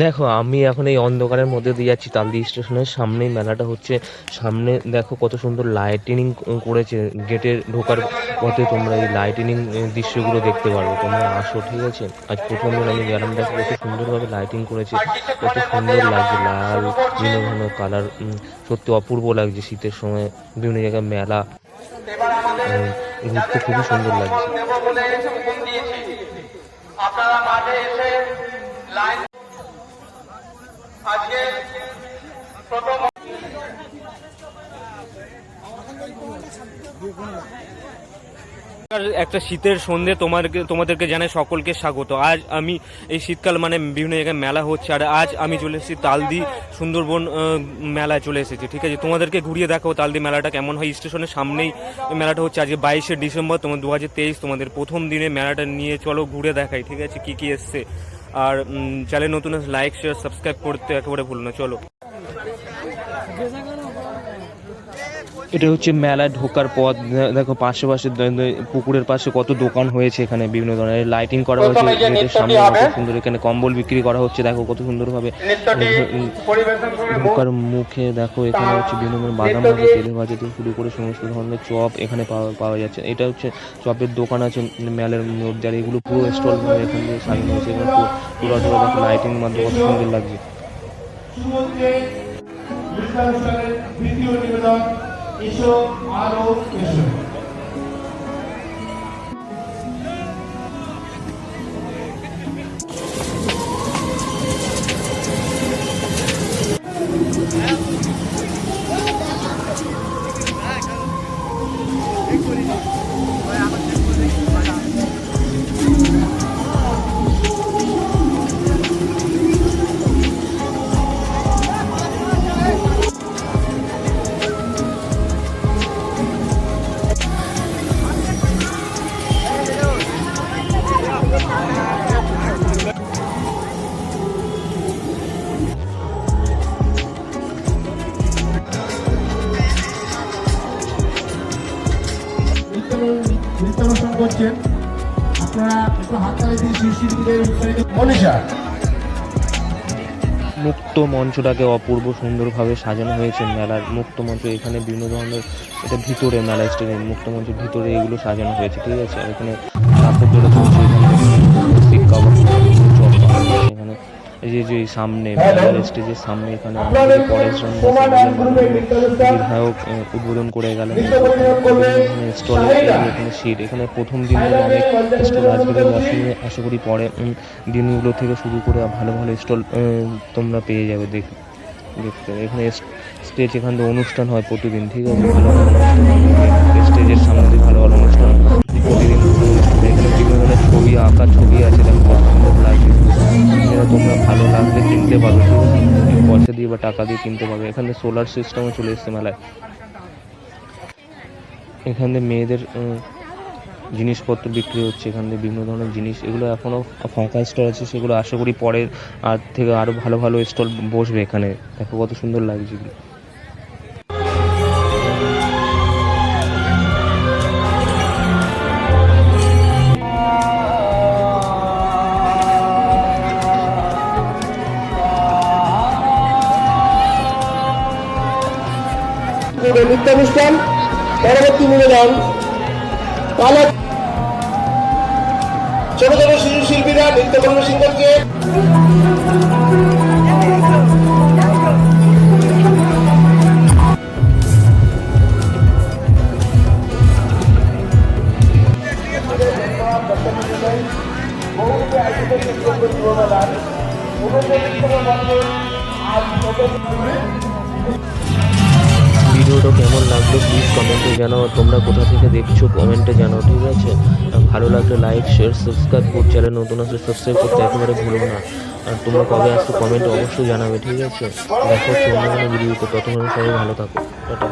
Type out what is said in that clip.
দেখো, আমি এখন এই অন্ধকারের মধ্যে দিয়ে যাচ্ছি তালদি স্টেশনের সামনেই মেলাটা হচ্ছে। সামনে দেখো কত সুন্দর লাইটিনিং করেছে গেটের ঢোকার পথে তোমরা এই লাইটিনিং দৃশ্যগুলো দেখতে পারবে। তোমরা আসো, ঠিক আছে? আজ প্রথম দিন আমি গেলাম, দেখো কত সুন্দরভাবে লাইটিং করেছে, কত সুন্দর লাগছে, লাল, ভিন্ন ভিন্ন কালার সত্যি অপূর্ব লাগছে শীতের সময়, বিভিন্ন জায়গায় মেলা ঘুরতে খুবই সুন্দর লাগছে। আজকে একটা শীতের সন্ধে তোমাদেরকে তোমাদেরকে জানাই সকলকে স্বাগত। আজ আমি এই শীতকাল মানে বিভিন্ন জায়গায় মেলা হচ্ছে আর আজ আমি চলে এসেছি তালদি সুন্দরবন মেলায় চলে এসেছি, ঠিক আছে? তোমাদেরকে ঘুরিয়ে দেখাবো তালদি মেলাটা কেমন হয়। স্টেশনের সামনেই মেলাটা হচ্ছে আজকে বাইশে ডিসেম্বর, তোমার দু হাজার তেইশ, তোমাদের প্রথম দিনে মেলাটা নিয়ে চলো ঘুরে দেখাই, ঠিক আছে? কি কি এসছে? আর চ্যানেল নতুন লাইক শেয়ার সাবস্ক্রাইব করতে একেবারে ভুলো না। চলো। এটা হচ্ছে মেলায় ঢোকার পথ। দেখো পাশে পাশে পুকুরের পাশে কত দোকান হয়েছে এখানে বিভিন্ন ধরনের লাইটিং করা হয়েছে গেটের সামনে কত সুন্দর এখানে কম্বল বিক্রি করা হচ্ছে দেখো কত সুন্দরভাবে। ঢোকার মুখে দেখো এখানে হচ্ছে বিভিন্ন ধরনের বাদাম ভাজা তেলে ভাজা থেকে শুরু করে সমস্ত ধরনের চপ এখানে পাওয়া পাওয়া যাচ্ছে। এটা হচ্ছে চপের দোকান আছে মেলার মধ্যে আর এগুলো পুরো স্টল এখান থেকে সাজানো হয়েছে। এখানে পুরো পুরো দেখো লাইটিং মাধ্যমে কত সুন্দর লাগছে। দ্বিতীয় এসো আরও এসো। নৃত্যানুষ্ঠান করছেন। আপনারা একটু হাততালি দিয়ে শিশুদের উৎসাহিত মনীষা। মুক্ত মঞ্চটাকে অপূর্ব সুন্দরভাবে সাজানো হয়েছে মেলার মুক্ত মঞ্চ। এখানে বিভিন্ন ধরনের এটা ভিতরে মেলা স্টেডিয়াম মুক্ত মঞ্চের ভিতরে এগুলো সাজানো হয়েছে ঠিক আছে? আর এখানে কাপড় ধরে চলছে এখানে এই যে যে সামনে মেলার স্টেজের সামনে এখানে আমাদের বিধায়ক উদ্বোধন করে গেলেন। স্টল এখানে সিট এখানে প্রথম দিন অনেক স্টল আজকের মরশুমে আশা করি পরে দিনগুলো থেকে শুরু করে ভালো ভালো স্টল তোমরা পেয়ে যাবে দেখ দেখতে এখানে স্টেজ এখান থেকে অনুষ্ঠান হয় প্রতিদিন ঠিক আছে? ভালো ভালো স্টেজের সামনে ভালো ভালো অনুষ্ঠান বা টাকা দিয়ে কিনতে পারবে। এখানে সোলার সিস্টেমও চলে এসছে মেলায়। এখানে মেয়েদের জিনিসপত্র বিক্রি হচ্ছে। এখান থেকে বিভিন্ন ধরনের জিনিস। এগুলো এখনও ফাঁকা স্টল আছে, সেগুলো আশা করি পরে আর থেকে আরও ভালো ভালো স্টল বসবে এখানে। দেখো কত সুন্দর লাগছে। এগুলো। নৃত্যানুষ্ঠান পরবর্তী নিবেদন কালা ছোট ছোট শিশু শিল্পীরা নৃত্য পরিবেশন করছে কেমন লাগল প্লিজ কমেন্টে জানাও তোমরা কোথা থেকে দেখছ কমেন্টে জানাও, ঠিক আছে? ভালো লাগলে লাইক শেয়ার সাবস্ক্রাইব করতে চ্যানেল নতুন আসলে সাবস্ক্রাইব করতে একেবারে ভুলো না। আর তোমরা কবে আসছো কমেন্টে অবশ্যই জানাবে, ঠিক আছে? দেখো অন্য কোনো ভিডিওতে ততক্ষণ সবাই ভালো থাকো, টাটা।